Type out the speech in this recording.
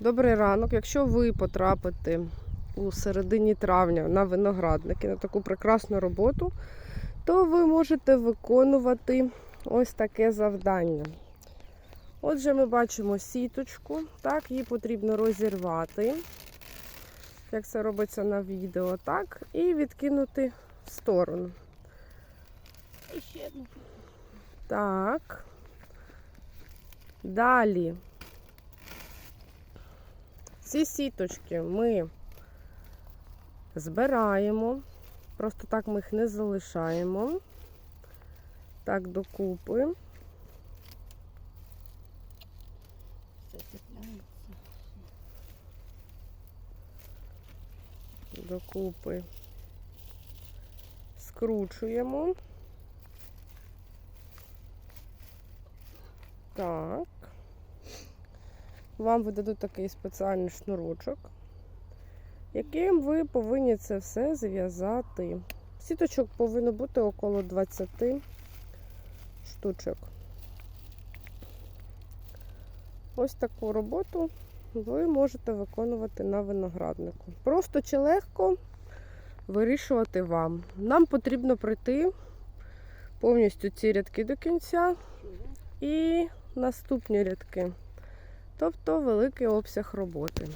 Добрий ранок. Якщо ви потрапите у середині травня на виноградники на таку прекрасну роботу, то ви можете виконувати ось таке завдання. Отже, ми бачимо сіточку, так, її потрібно розірвати, як це робиться на відео, так, і відкинути в сторону. Так. Далі. Ці сіточки ми збираємо. Просто так ми їх не залишаємо. Так, докупи. Докупи. Скручуємо. Так. Вам видадуть такий спеціальний шнурочок, яким ви повинні це все зв'язати. Сіточок повинно бути около 20 штучок. Ось таку роботу ви можете виконувати на винограднику. Просто чи легко вирішувати вам. Нам потрібно пройти повністю ці рядки до кінця і наступні рядки. Тобто великий обсяг роботи.